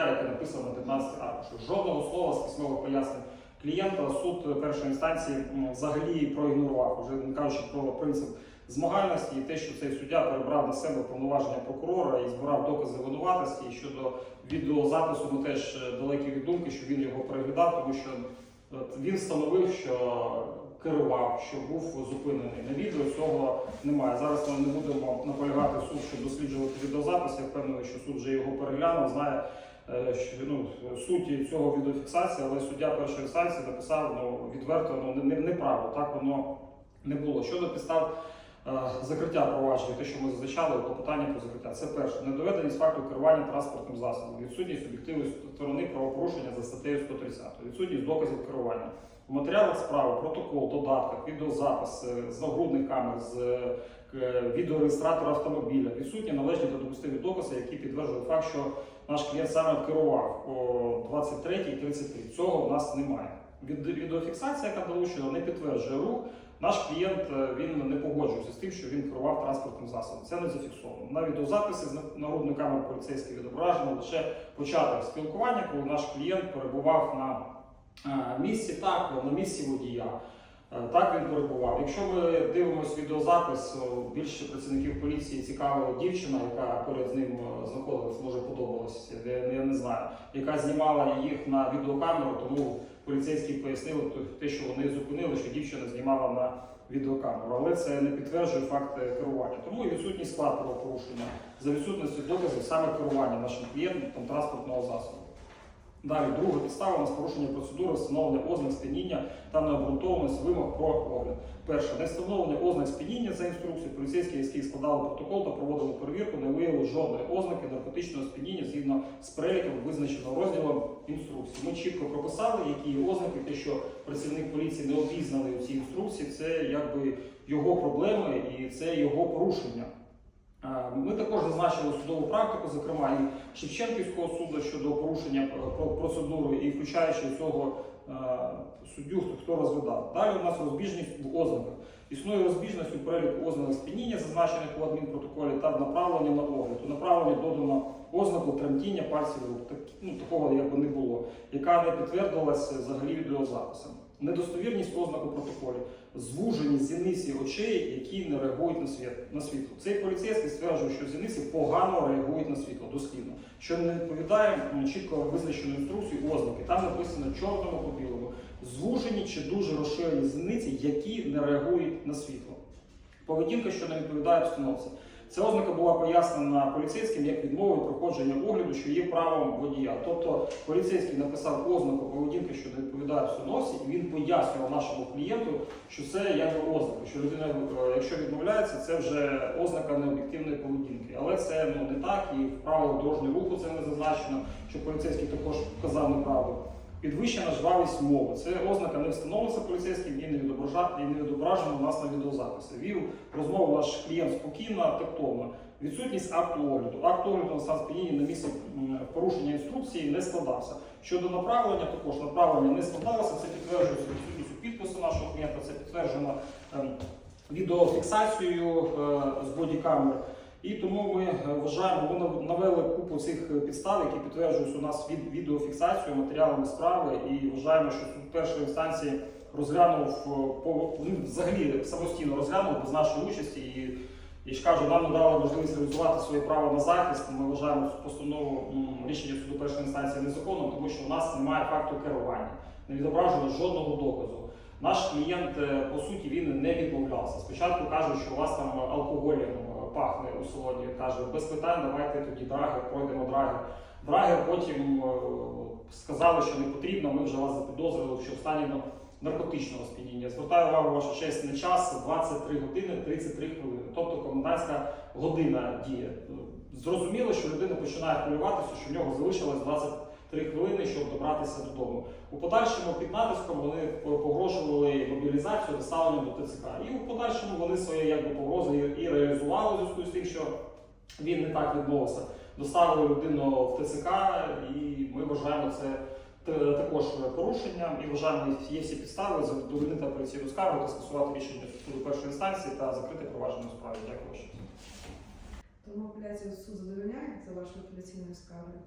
заявляє, яке написано на 15 аркушах. Жодного слова з письмових пояснень клієнта суд першої інстанції взагалі проігнорував, вже не кажучи про принцип змагальності і те, що цей суддя перебрав на себе повноваження прокурора і збирав докази винуватості. І щодо відеозапису ми теж е, далекі від думки, що він його переглядав, тому що він встановив, що керував, що був зупинений. На відео цього немає. Зараз ми не будемо наполягати суд, щоб досліджувати відеозапис. Я впевнений, що суд вже його переглянув, знає ну, суті цього відеофіксації, але суддя першої інстанції написав ну, відверто ну, не- не- неправо. Так воно не було. Щодо підстав е, закриття провадження, те, що ми зазначали у клопотанні про закриття, це перше. Недоведеність факту керування транспортним засобом, відсутність об'єктивної сторони правопорушення за статтею 130, відсутність доказів керування. У матеріалах справи, протокол, додатках, відеозапис е, з нагрудних камер, з е, відеореєстратора автомобіля, відсутні належні та допустимі докази, які підтверджують факт, що наш клієнт саме керував о 23.33. Цього в нас немає. Від відеофіксація, яка долучена, не підтверджує рух. Наш клієнт е, він не погоджується з тим, що він керував транспортним засобом. Це не зафіксовано. На відеозаписі з народної камери поліцейських відображено лише початок спілкування, коли наш клієнт перебував на е, місці, так, на місці водія. Е, Так він перебував. Якщо ми дивимося відеозапис, більше працівників поліції цікавила дівчина, яка поряд з ним е, знаходилась, може подобалась, я, не знаю, яка знімала їх на відеокамеру, тому поліцейські пояснили те, що вони зупинили, що дівчина знімала на відеокамеру. Але це не підтверджує факт е, керування. Тому і відсутність склад правопорушення за відсутністю доказів саме керування нашим клієнтом транспортного засобу. Далі, друга підстава у нас порушення процедури встановлення ознак сп'яніння та необґрунтованість вимог про огляд. Перше, не встановлення ознак сп'яніння за інструкцією. Поліцейські, які складали протокол та проводили перевірку, не виявили жодної ознаки наркотичного сп'яніння згідно з переліком, визначеного розділом інструкції. Ми чітко прописали, які є ознаки, те, що працівник поліції не обізнаний у цій інструкції, це якби його проблеми і це його порушення. Е, Ми також зазначили судову практику, зокрема і Шевченківського суду щодо порушення е, про- процедури, і включаючи цього е, суддю, хто- розглядав. Далі у нас розбіжність в ознаках. Існує розбіжність у переліку ознак сп'яніння, зазначених у адмінпротоколі, та в направленні на огляд. У направленні додано ознаку тремтіння пальців рук. Так, ну, такого якби не було, яка не підтвердилася взагалі відеозаписом. Недостовірність ознак у протоколі, звуженість зіниці очей, які не реагують на світ на світло. Цей поліцейський стверджує, що зіниці погано реагують на світло, дослідно, що не відповідає чітко визначеної інструкції ознаки. Там написано чорному по білому, звужені чи дуже розширені зіниці, які не реагують на світло. Поведінка, що не відповідає обстановці. Ця ознака була пояснена поліцейським як відмова від проходження огляду, що є правом водія. Тобто поліцейський написав ознаку поведінки, що не відповідає обстановці, і він пояснював нашому клієнту, що це якби ознака, що людина, е, якщо відмовляється, це вже ознака необ'єктивної поведінки. Але це ну не так, і в правилах дорожнього руху це не зазначено, що поліцейський також вказав неправду. Підвищена жвавість мови. Це ознака не встановлюється поліцейським і не відображено у нас на відеозаписі. Вів розмову наш клієнт спокійно, тактовно. Відсутність акту огляду. Акт огляду на стан на місці порушення інструкції не складався. Щодо направлення, також направлення не складалося. Це підтверджується відсутністю підпису нашого клієнта. Це підтверджено ем, відеофіксацією е, з бодікамер. І тому ми е, вважаємо, ми навели купу цих е, підстав, які підтверджують у нас від відеофіксацію матеріалами справи, і вважаємо, що суд першої інстанції розглянув е, по ну, взагалі самостійно розглянув без нашої участі. І, і ж кажу, нам надали можливість реалізувати своє право на захист. Ми вважаємо постанову рішення суду першої інстанції незаконним, тому що у нас немає факту керування, не відображено жодного доказу. Наш клієнт по суті він не відмовлявся. Спочатку кажуть, що у вас там алкоголем е, пахне у салоні. Каже, без питань, давайте тоді драгер, пройдемо драгер. Драгер потім е, сказали, що не потрібно. Ми вже вас запідозрили, що в стані ну, наркотичного сп'яніння. Звертаю увагу ваша честь на час 23 години 33 хвилини, тобто комендантська година діє. Зрозуміло, що людина починає хвилюватися, що в нього залишилось 23 хвилини, щоб добратися додому. У подальшому під натиском вони погрожували мобілізацію, доставлення до ТЦК. І у подальшому вони свої якби погрози і- реалізували в зв'язку з тим, що він не так відмовився. Доставили людину в ТЦК, і ми вважаємо це також порушенням і вважаємо, є всі підстави задовольнити апеляційну скаргу та скасувати рішення суду першої інстанції та закрити провадження у справі. Дякую. Тому апеляцію суд задовольняє за вашою апеляційною скаргою?